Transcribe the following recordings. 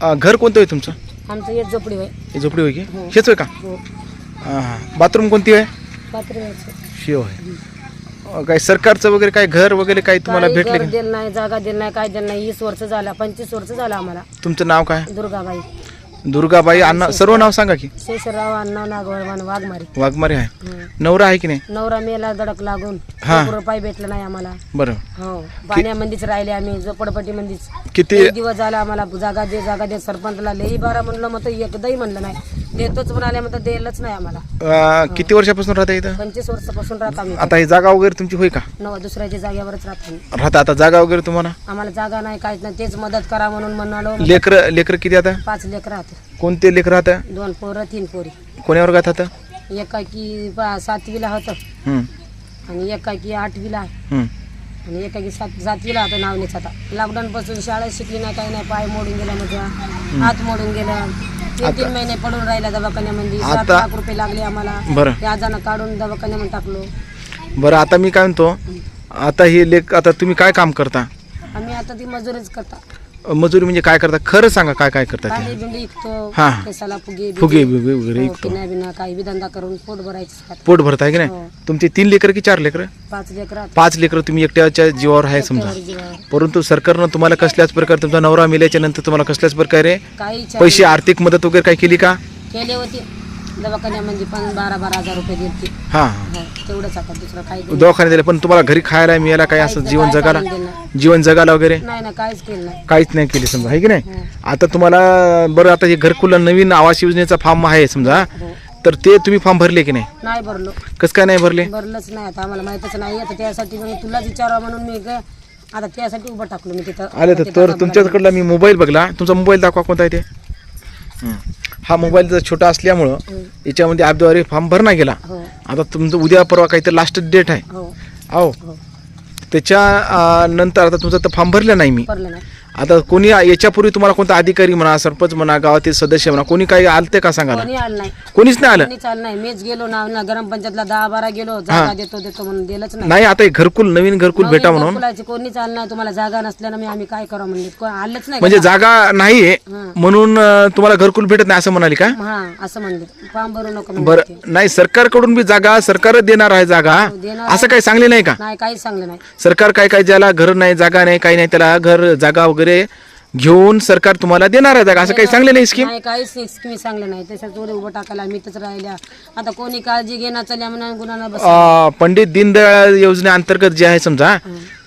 अ, घर कोणतं आहे तुमचं? आमचं एक झोपडी होय. हे झोपडी होय की? हो. हेच होय का? हो. हां बाथरूम कोणती आहे पात्र शिव आहे अ, काय सरकारचं वगैरे काय घर वगैरे काही तुम्हाला भेटले घर का? दिलं नाही जागा दिलं नाही काय दिलं नाही. वीस वर्ष झाला पंचवीस वर्ष झालं आम्हाला. तुमचं नाव काय? दुर्गाबाई. दुर्गाबाई अण्णा सर्व नाव सांगा की. शेषराव अण्णा नागवळवान वाघमारी. वाघमारे आहे. नवरा आहे की नाही? नवरा मेला दडक लागून. हा. एक रुपये भेटला नाही आम्हाला. बरं. हो. पाण्यामध्येच राहिले आम्ही झोपडपट्टी मंदीच किती दिवस झाला आम्हाला जागा दे जागा दे सरपंचला लई बारा म्हणलं मग एकदाही म्हणलं नाही. देतोच म्हणाले द्यायलाच नाही आम्हाला. अ, किती वर्षापासून राहता इथं? पंचवीस वर्षापासून राहत आम्ही आता ही जागा वगैरे तुमची होय का? नवा दुसऱ्याच्या जागेवरच राहतो आम्ही. राहता आता जागा वगैरे तुम्हाला? आम्हाला जागा नाही काहीच नाही. तेच मदत करा म्हणून म्हणालो. लेकर लेकर किती आता? पाच लेकर राहते. कोणते लेकर राहता? दोन पोरं तीन पोरी. कोण्या वर्गात आता? एकाकी पा- सातवीला होतं. हं, आणि एकाकी आठवीला आहे. हं. आणि एकाकी सात सातवीला होतं नावनेच आता. लॉकडाऊन पासून शाळेत शिकली नाही काही नाही. पाय मोडून गेला माझा हात मोडून गेला तीन तीन महिने पडून राहिला दवाखान्यामध्ये. सात आता- लाख रुपये लागले आम्हाला. बरं. व्याजानं काढून दवाखान्यामध्ये टाकलो. बरं आता मी काय म्हणतो? आता ही लेख आता तुम्ही काय काम करता? आम्ही आता ती मजुरीच करता. मजुरी म्हणजे काय करता? खरं सांगा काय काय करता कांदे ते? बिंडी विकतो हा. फुगे फुगे बिगे वगैरे हो, विकतो पिण्या बिना काही बी धंदा करून पोट भरायचं खात पोट भरताय की नाही? हो. तुमचे तीन लेकर की चार लेकर? पाच लेकर पाच लेकर तुम्ही एकट्याच्या जीवावर आहे समजा. परंतु सरकारनं तुम्हाला कसल्याच प्रकारे तुमचा नवरा मिल्याच्या नंतर तुम्हाला कसल्याच प्रकारे काही पैसे आर्थिक मदत वगैरे काय केली का? केले होते. दवाखान्यामध्ये पण बारा बारा हजार रुपये दिले हां. हो तेवढंच आता दुसरं काही दिलं दवाखान्यात दिले पण तुम्हाला घरी खायला मिळायला काय असं जीवन दिलं जीवन जगाला वगैरे? नाही ना काहीच केलं नाही. काहीच नाही केली समजा आहे की नाही? हो. आता तुम्हाला बरं आता हे घरकुल नवीन आवास योजनेचा फॉर्म आहे समजा हो. तर ते तुम्ही फॉर्म भरले की नाही? नाही भरलो. कसं काय नाही भरले? भरलंच नाही आता आम्हाला माहीतच नाही. आता त्यासाठी मग तुलाच विचारावं म्हणून मी ग- आता त्यासाठी उभं टाकलो मी तिथं. आले तर तर तुमच्याकडला मी मोबाईल बघला. तुमचा मोबाईल दाखवा कोणता आहे ते? हं. हा मोबाईल जर छोटा असल्यामुळं हं. याच्यामध्ये ॲपद्वारे फॉर्म भरणा गेला. हो. आता तुमचं उद्या परवा काहीतरी लास्ट डेट आहे. हो. अहो हो. त्याच्या अं, नंतर आता तुमचा तर फॉर्म भरला नाही मी. भरलं नाही. आता कोणी याच्यापूर्वी तुम्हाला कोणता अधिकारी म्हणा सरपंच म्हणा गावातील सदस्य म्हणा कोणी काही आलते का सांगा ना? कोणी आलं नाही. कोणीच नाही आलं? कोणी चाल नाही. मीच गेलो ना ना ग्रामपंचायतला दहा बारा गेलो जागा देतो देतो म्हणून दिलंच नाही. नाही आता हे घरकुल नवीन घरकुल भेटा म्हणून. कोणी चाल नाही तुम्हाला जागा नसल्यानं मी आम्ही काय करा म्हणले? कोण आलंच नाही म्हणजे जागा नाहीये हं. म्हणून अं, तुम्हाला घरकुल भेटत नाही असं म्हणाली का? हा असं म्हणले. फॉर्म भरू नको म्हणले बरं. नाही सरकारकडून बी जागा सरकारच देणार आहे जागा. देणार असं काही सांगले नाही का? नाही काहीच सांगलं नाही. सरकार काय काय ज्याला घर नाही जागा नाही काही नाही त्याला घर जागा वगैरे घेऊन सरकार तुम्हाला देणार आहे असं काही सांगले नाही स्कीम नाही काहीच स्कीम सांगलं नाही. त्याच्यात थोडे उभं टाकायला मी तर राहिल्या. आता कोणी काळजी घेणार चालल्या म्हणून गुन्हा बस अं, पंडित दीनदयाळ योजनेअंतर्गत जे आहे समजा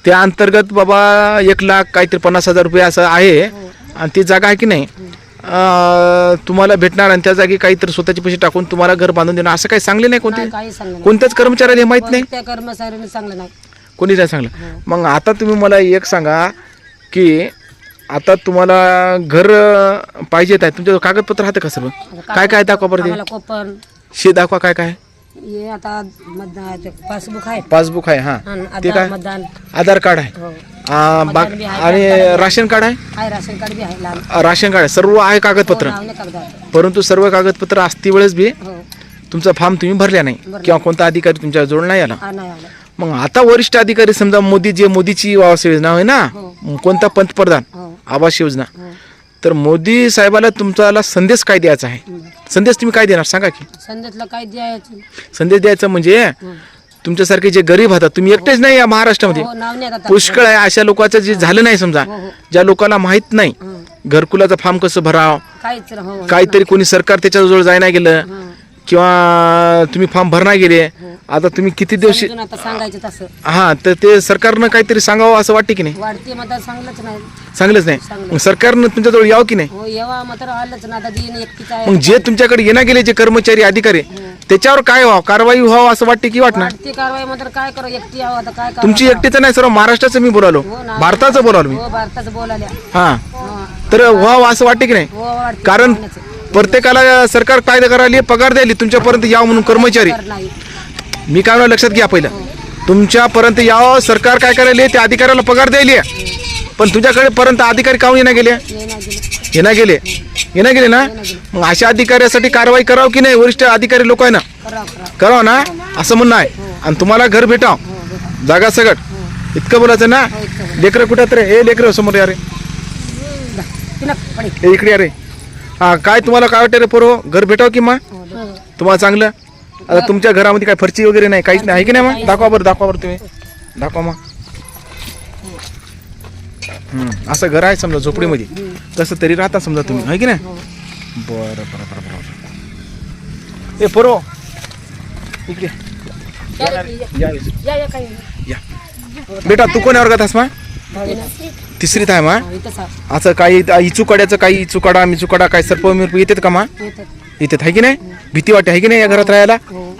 त्या अंतर्गत बाबा एक लाख काहीतरी पन्नास हजार रुपये असं आहे. आणि ती जागा आहे की नाही? अं, तुम्हाला भेटणार आणि त्या जागी काहीतरी स्वतःचे पैसे टाकून तुम्हाला घर बांधून देणार. असं काही सांगले नाही कोणते? सांगलं नाही. कोणत्याच कर्मचाऱ्याला हे माहीत नाही? त्या कर्मचाऱ्यांनी सांगलं नाही. कोणीच नाही सांगलं. मग आता तुम्ही मला एक सांगा की आता तुम्हाला घर अं, पाहिजेत आहे तुमच्या कागदपत्र राहतं का सर्व? आता काय काय दाखवा बरं ते? आम्हाला कोपन. शे दाखवा काय काय? हे आता मतदान पासबुक आहे. पासबुक आहे हा. आणि ते काय? आधार मतदान. आधार कार्ड आहे. हो. आ, बा- मतदान बी आहे, आणि राशन कार्ड आहे? आहे राशन कार्ड बी आहे लहान राशन कार्ड आहे. सर्व आहे कागदपत्र. हो, परंतु सर्व कागदपत्र असती वेळेस बी हो. तुमचा फॉर्म तुम्ही भरला नाही. भरला. किंवा कोणता अधिकारी तुमच्या जवळ नाही आला. हा नाही आलं. मग आता वरिष्ठ अधिकारी समजा मोदी जे मोदीची आवास योजना आहे ना हो. कोणता पंतप्रधान? हो. आवास योजना. तर मोदी साहेबाला तुमचाला संदेश काय द्यायचा आहे. संदेश तुम्ही काय देणार? सांगा की. संदेशला काय द्यायचं? संदेश द्यायचा म्हणजे. तुमच्यासारखे जे गरीब होतात तुम्ही एकटेच नाही या महाराष्ट्रामध्ये. हो नाही पुष्कळ आहे अशा लोकांचं जे झालं नाही समजा हो हो. ज्या लोकांना माहीत नाही. घरकुलाचा फॉर्म कसं भराव? काहीतरी कोणी सरकार त्याच्याजवळ जायला गेलं हं. किंवा तुम्ही फॉर्म भरणार गेले आता तुम्ही किती दिवस समजून आता सांगायचं तसं. हा तर ते सरकारनं काहीतरी सांगावं असं वाटते की नाही? वाढते मग आता सांगलंच नाही. सांगलंच नाही. सांगलं. मग सरकारनं तुमच्याजवळ यावं की नाही? हो येवा मात्र आलंच ना आता दिन एकटीच आहे. मग जे तुमच्याकडे येणं गेले जे कर्मचारी अधिकारी त्याच्यावर काय व्हावं? कारवाई व्हावं असं वाटते की वाटणार? वाढते कारवाई मात्र काय करू? एकटी आता काय तुमची एकटीचं नाही सर्व महाराष्ट्राचं मी बोलालो. हो ना भारताचं बोलालो मी. हो भारताचं बोलाल्या हा. हो. तर व्हावं असं वाटते की नाही? हो वाढते कारण. प्रत्येकाला सरकार कायदा करायला पगार द्यायली तुमच्यापर्यंत यावं म्हणून कर्मचारी. मी काय लक्षात घ्या पहिलं. तुमच्यापर्यंत यावं सरकार काय करायला त्या अधिकाऱ्याला पगार द्यायली पण तुझ्याकडे पर्यंत अधिकारी काहून येणं गेले? ये नाही गेलं. येणं गेले ना? मग अशा अधिकाऱ्यासाठी कारवाई करावं की नाही? वरिष्ठ अधिकारी लोक आहे ना? करा करा करावं ना? असं म्हणणं आहे. आणि तुम्हाला घर भेटाव. हो जागा सगट. इतकं बोलायचं ना? हो लेकरं कुठं तर हे लेकरं समोर या रे. तिनं पडी. ए इकडे अरे हा काय तुम्हाला काय वाटतं रे पोरो? घर भेटावं की मग तुम्हाला चांगलं? आता तुमच्या घरामध्ये काय फरची वगैरे नाही? काहीच नाही आहे की नाही मग दाखवा बरं दाखवा बरं तुम्ही. दाखवा मग हम्म, असं घर आहे समजा झोपडीमध्ये. तसं तरी राहता समजा तुम्ही आहे की नाही? बरं बरं बरं बरं ए पोरो. इकडे. या, या या. या काही या बेटा तू कोण्या वर्गात आहेस मा? तिसरीत आहे. मा. असं काही इचुकाड्याचं काही इचुकाडा मिचुकाडा काय सर्प मिरप येतात का मा? येतात. येतात आहे की नाही? भीती वाटते आहे की नाही या घरात राहायला?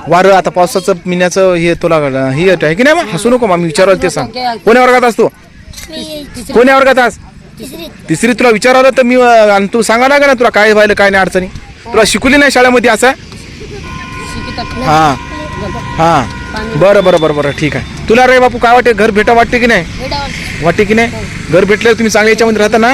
वारं आता पावसाचं मिण्याचं हे तुला हे येतं आहे की नाही मा? हसू नको मा मी विचारायला ते सांग. कोण्या वर्गात असतो कोण्या वर्गात आस तिसरी. तुला विचारलं तर मी आणि तू सांगा ना ना तुला काय व्हायला काय नाही अडचणी. तुला शिकवली नाही शाळेमध्ये असं? हा. हा. बरं बरं बरं बरं ठीक आहे. तुला रे बापू काय वाटते? घर भेटा वाटते की नाही? वाटते. की नाही? घर भेटल्यावर तुम्ही चांगल्या याच्यामध्ये राहता ना?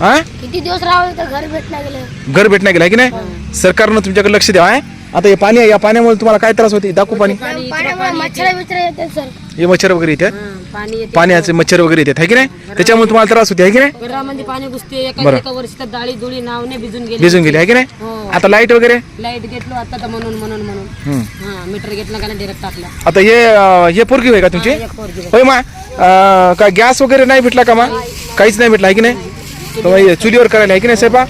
हा? किती दिवस राहावं तर घर भेटला गेलं घर गेला की नाही? सरकारनं तुमच्याकडे लक्ष द्यावं आहे? आता हे पाणी आहे या पाण्यामुळे तुम्हाला काय त्रास होते दाखवू पाणी. पाण्यामुळे मच्छर बिच्छर येते सर. हे मच्छर वगैरे येतात? हं, पाणी येते. पाण्याचे मच्छर वगैरे येतात आहे की नाही? त्याच्यामुळे तुम्हाला त्रास होते आहे की नाही? घरामध्ये पाणी घुसते एका बरं. एका वर्षी तर डाळी दुळी नावने भिजून गेली. भिजून गेले आहे की नाही? हो. आता लाइट वगैरे? लाइट घेतलो आता तर म्हणून म्हणून म्हणून. हम्म. हा मीटर घेतला का डायरेक्ट टाकला. आता हे अं, हे पोरगी होय का तुमची? एक पोरगी होय. मा अं, काय गॅस वगैरे नाही भेटला का मा? काहीच नाही भेटला आहे की नाही? तर मग हे चुलीवर करायला आहे की नाही साहेबा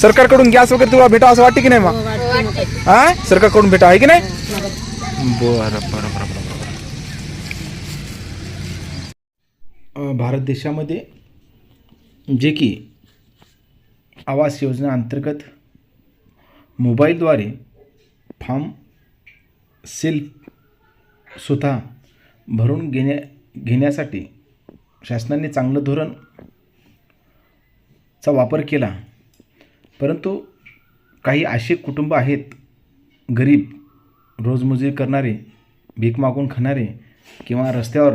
सरकारकडून गॅस वगैरे तुम्हाला भेटा असं वाटते की नाही मा? मग. हा? सरकारकडून भेटा आहे की नाही? बरं बरं बरं बरं बरं. अ, भारत देशामध्ये जे की आवास योजना अंतर्गत मोबाईलद्वारे फॉर्म सेल्फ स्वतः भरून घेण्या घेण्यासाठी शासनाने चांगलं धोरण चा वापर केला. परंतु काही असे कुटुंब आहेत गरीब रोजमजुरी करणारे भीक मागून खाणारे किंवा रस्त्यावर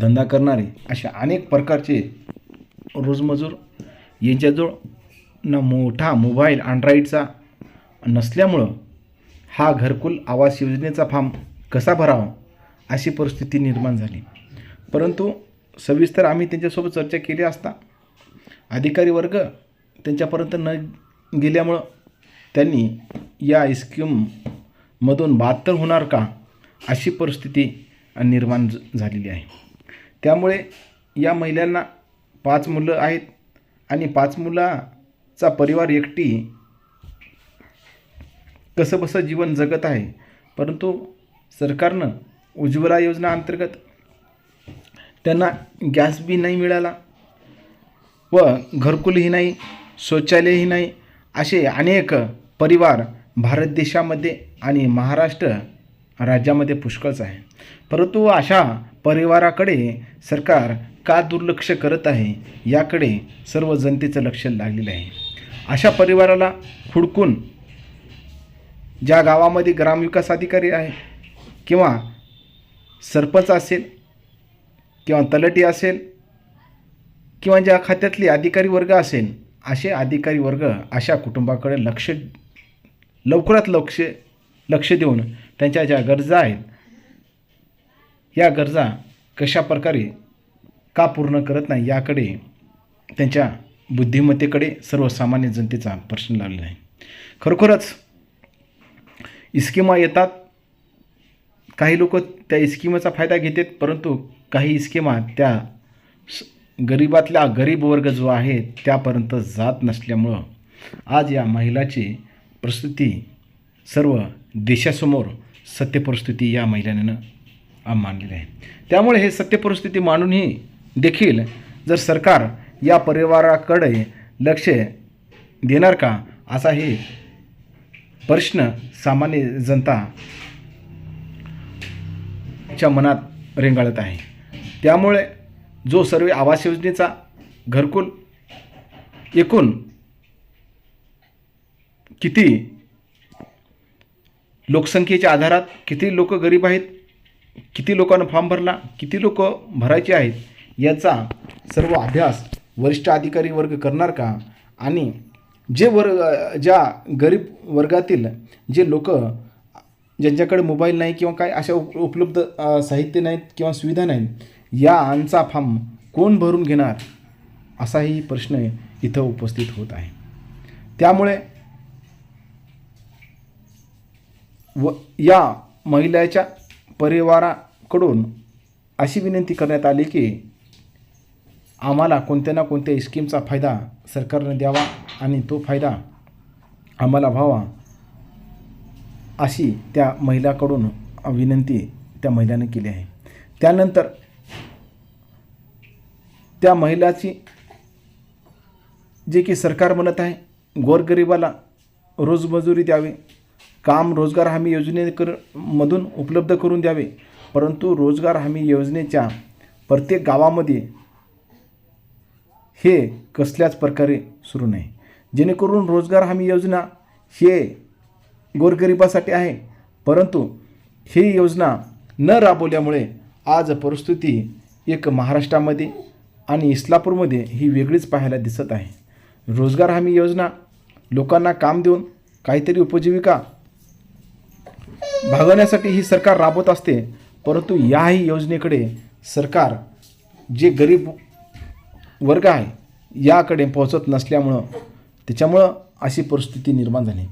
धंदा करणारे अशा अनेक प्रकारचे रोजमजूर यांच्याजवळ न मोठा मोबाईल अँड्रॉईडचा नसल्यामुळं हा घरकुल आवास योजनेचा फॉर्म कसा भरावा अशी परिस्थिती निर्माण झाली. परंतु सविस्तर आम्ही त्यांच्यासोबत चर्चा केली असता अधिकारी वर्ग त्यांच्यापर्यंत न गेल्यामुळं त्यांनी या स्कीममधून बहात्तर होणार का अशी परिस्थिती निर्माण झालेली आहे. त्यामुळे या महिलांना पाच मुलं आहेत आणि पाच मुलाचा परिवार एकटी कसंबसं जीवन जगत आहे. परंतु सरकारनं उज्ज्वला योजना अंतर्गत त्यांना गॅस बी नाही मिळाला व घरकुलही नाही शौचालयही नाही असे अनेक परिवार भारत देशामध्ये आणि महाराष्ट्र राज्यामध्ये पुष्कळच आहे. परंतु अशा परिवाराकडे सरकार का दुर्लक्ष करत आहे याकडे सर्व जनतेचं लक्ष लागलेलं आहे. अशा परिवाराला हुडकून ज्या गावामध्ये ग्रामविकास अधिकारी आहे किंवा सरपंच असेल किंवा तलटी असेल किंवा ज्या खात्यातले अधिकारी वर्ग असेल असे अधिकारी वर्ग अशा कुटुंबाकडे लक्ष लवकरात लक्ष लक्ष देऊन त्यांच्या ज्या गरजा आहेत या गरजा कशा प्रकारे का पूर्ण करत नाही याकडे त्यांच्या बुद्धिमत्तेकडे सर्वसामान्य जनतेचा प्रश्न लागलेला आहे. खरोखरच इस्किमा येतात. काही लोक त्या इस्किमाचा फायदा घेतात परंतु काही इस्किमा त्या स- गरिबातल्या गरीब वर्ग जो आहे त्यापर्यंत जात नसल्यामुळं आज या महिलाची प्रस्तुती सर्व देशासमोर सत्यपरिस्थिती या महिलांनं मानलेली मांडलेली आहे. त्यामुळे हे सत्यपरिस्थिती मानूनही मांडूनही देखील जर सरकार या परिवाराकडे लक्ष देणार का असा हे प्रश्न सामान्य जनता च्या मनात रेंगाळत आहे. त्यामुळे जो सर्व आवास योजनेचा घरकुल एकूण किती लोकसंख्येच्या आधारात किती लोक गरीब आहेत किती लोकांना फॉर्म भरला किती लोक भरायचे आहेत याचा सर्व अभ्यास वरिष्ठ अधिकारी वर्ग करणार का? आणि जे वर्ग ज्या गरीब वर्गातील जे लोक ज्यांच्याकडे मोबाईल नाही किंवा काय अशा उप उपलब्ध साहित्य नाहीत किंवा सुविधा नाहीत यांचा फॉर्म कोण भरून घेणार असाही प्रश्न इथं उपस्थित होत आहे. त्यामुळे व या महिलेच्या परिवाराकडून अशी विनंती करण्यात आली की आम्हाला कोणत्या ना कोणत्या स्कीमचा फायदा सरकारने द्यावा आणि तो फायदा आम्हाला व्हावा अशी त्या महिलाकडून विनंती त्या महिलाने केली आहे. त्यानंतर त्या महिलाची जे की सरकार म्हणत आहे गोरगरिबाला रोजमजुरी द्यावी काम रोजगार हमी योजनेकर मधून उपलब्ध करून द्यावे परंतु रोजगार हमी योजनेच्या प्रत्येक गावामध्ये हे कसल्याच प्रकारे सुरू नाही. जेणेकरून रोजगार हमी योजना हे गोरगरिबासाठी आहे. परंतु ही योजना न राबवल्यामुळे आज परिस्थिती एक महाराष्ट्रामध्ये आणि इस्लापूरमध्ये ही वेगळीच पाहायला दिसत आहे. रोजगार हमी योजना लोकांना काम देऊन काहीतरी उपजीविका भागवण्यासाठी ही सरकार राबवत असते. परंतु याही योजनेकडे सरकार जे गरीब वर्ग आहे. याकडे पोहोचत नसल्यामुळं त्याच्यामुळं अशी परिस्थिती निर्माण झाली.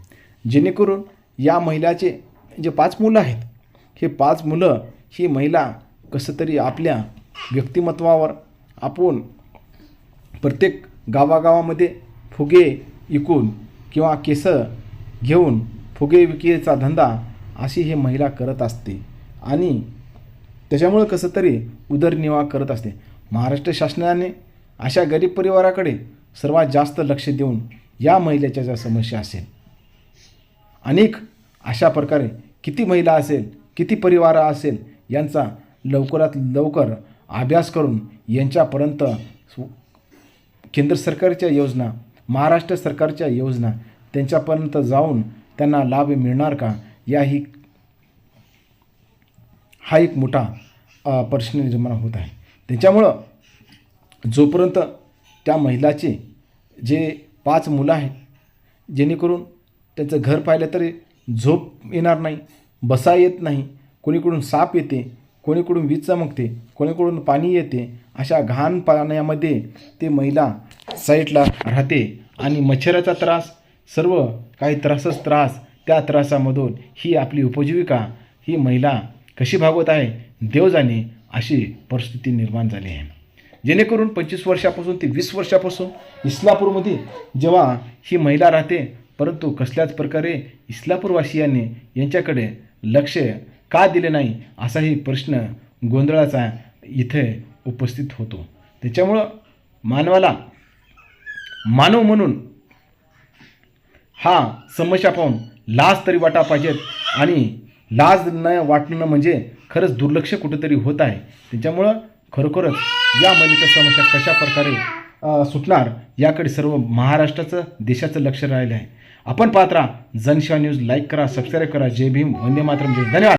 जेणेकरून या महिलाचे जे पाच मुलं आहेत हे पाच मुलं ही महिला कसं तरी आपल्या व्यक्तिमत्वावर आपण प्रत्येक गावागावामध्ये फुगे विकून किंवा केस घेऊन फुगे विक्रीचा धंदा अशी ही महिला करत असते. आणि त्याच्यामुळं कसं तरी उदरनिर्वाह करत असते. महाराष्ट्र शासनाने अशा गरीब परिवाराकडे सर्वात जास्त लक्ष देऊन या महिलेच्या ज्या समस्या असेल अनेक अशा प्रकारे किती महिला असेल किती परिवार असेल यांचा लवकरात लवकर अभ्यास करून यांच्यापर्यंत केंद्र सरकारच्या योजना महाराष्ट्र सरकारच्या योजना त्यांच्यापर्यंत जाऊन त्यांना लाभ मिळणार का याही हा एक मोठा प्रश्न निर्माण होत आहे. त्याच्यामुळं जोपर्यंत त्या महिलाचे जे पाच मुलं आहेत जेणेकरून त्यांचं घर पाहिलं तरी झोप येणार नाही बसा येत नाही कोणीकडून साप येते कोणीकडून वीज चमकते कोणीकडून पाणी येते अशा घाण पाण्यामध्ये ते महिला साईडला राहते आणि मच्छराचा त्रास सर्व काही त्रासच त्रास त्या त्रासामधून ही आपली उपजीविका ही महिला कशी भागवत आहे देव जाणे अशी परिस्थिती निर्माण झाली आहे. जेणेकरून पंचवीस वर्षापासून ते वीस वर्षापासून इस्लापूरमध्ये जेव्हा ही महिला राहते परंतु कसल्याच प्रकारे इस्लापूरवासियांनी यांच्याकडे लक्ष का दिले नाही असाही प्रश्न गोंधळाचा इथे उपस्थित होतो. त्याच्यामुळं मानवाला मानव म्हणून हा समस्या पाहून लाज तरी वाटा पाहिजेत आणि लाज न वाटणं म्हणजे खरंच दुर्लक्ष कुठंतरी होत आहे. त्याच्यामुळं खरोखरच या महिलेच्या समस्या कशा प्रकारे सुटणार याकडे सर्व महाराष्ट्राचं देशाचं लक्ष राहिलं आहे आपण पात्रा राहा जनशिवा न्यूज लाईक करा सबस्क्राईब करा. जय भीम वंदे मातरम. जय धन्यवाद.